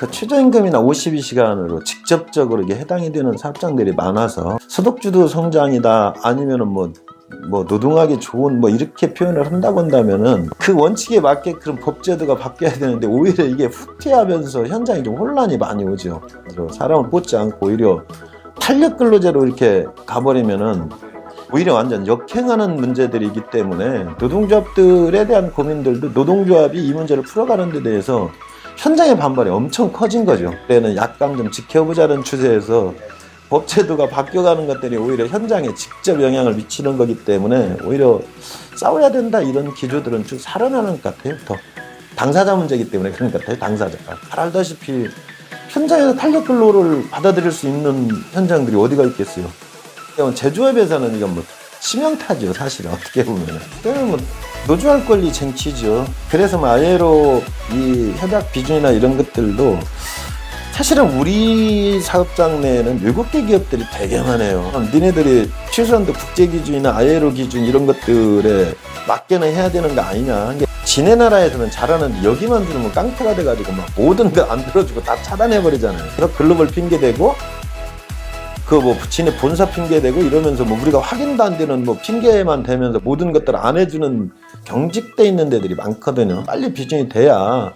그 최저임금이나 52시간으로 직접적으로 이게 해당이 되는 사업장들이 많아서 소득주도 성장이다 아니면은 뭐, 뭐 노동하기 좋은 뭐 이렇게 표현을 한다고 한다면은 그 원칙에 맞게 그런 법제도가 바뀌어야 되는데 오히려 이게 후퇴하면서 현장에 좀 혼란이 많이 오죠. 그래서 사람을 뽑지 않고 오히려 탄력 근로제로 이렇게 가버리면은 오히려 완전 역행하는 문제들이기 때문에 노동조합들에 대한 고민들도 노동조합이 이 문제를 풀어가는 데 대해서 현장의 반발이 엄청 커진 거죠. 그때는 약간 좀 지켜보자는 추세에서 법제도가 바뀌어가는 것들이 오히려 현장에 직접 영향을 미치는 거기 때문에 오히려 싸워야 된다 이런 기조들은 쭉 살아나는 것 같아요. 더 당사자 문제이기 때문에 그런 것 같아요. 당사자가 잘 알다시피 현장에서 탄력 근로를 받아들일 수 있는 현장들이 어디가 있겠어요. 제조업에서는 이건 뭐 치명타죠 사실은 어떻게 보면은 그러면 뭐 노조할 권리 쟁취죠. 그래서 뭐 아예로 이 협약 비준이나 이런 것들도 사실은 우리 사업장 내에는 외국 계 기업들이 되게 많아요. 니네들이 최소한도 국제 기준이나 아예로 기준 이런 것들에 맞게는 해야 되는 거 아니냐. 지네 나라에서는 잘하는데 여기만 들으면 깡패가 돼가지고 막 모든 거 안 들어주고 다 차단해버리잖아요. 그래서 글로벌 핑계대고 그뭐 지네 본사 핑계 대고 이러면서 뭐 우리가 확인도 안 되는 뭐 핑계만 대면서 모든 것들을 안 해주는 경직돼 있는 데들이 많거든요. 빨리 비준이 돼야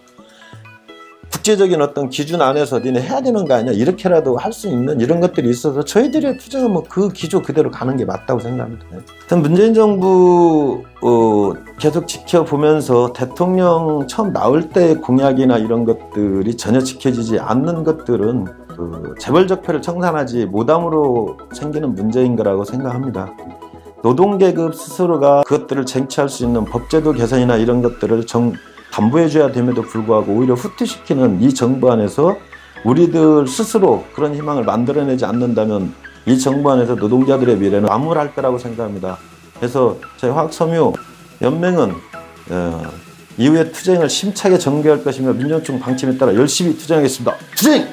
국제적인 어떤 기준 안에서 니네 해야 되는 거 아니야 이렇게라도 할 수 있는 이런 것들이 있어서 저희들의 투쟁은 뭐그 기조 그대로 가는 게 맞다고 생각합니다. 하여튼 문재인 정부 어, 계속 지켜보면서 대통령 처음 나올 때 공약이나 이런 것들이 전혀 지켜지지 않는 것들은 그 재벌적폐를 청산하지 못함으로 생기는 문제인 거라고 생각합니다. 노동계급 스스로가 그것들을 쟁취할 수 있는 법제도 개선이나 이런 것들을 정, 담보해줘야 됨에도 불구하고 오히려 후퇴시키는 이 정부 안에서 우리들 스스로 그런 희망을 만들어내지 않는다면 이 정부 안에서 노동자들의 미래는 암울할 거라고 생각합니다. 그래서 저희 화학섬유 연맹은 어, 이후의 투쟁을 심차게 전개할 것이며 민주노총 방침에 따라 열심히 투쟁하겠습니다. 투쟁!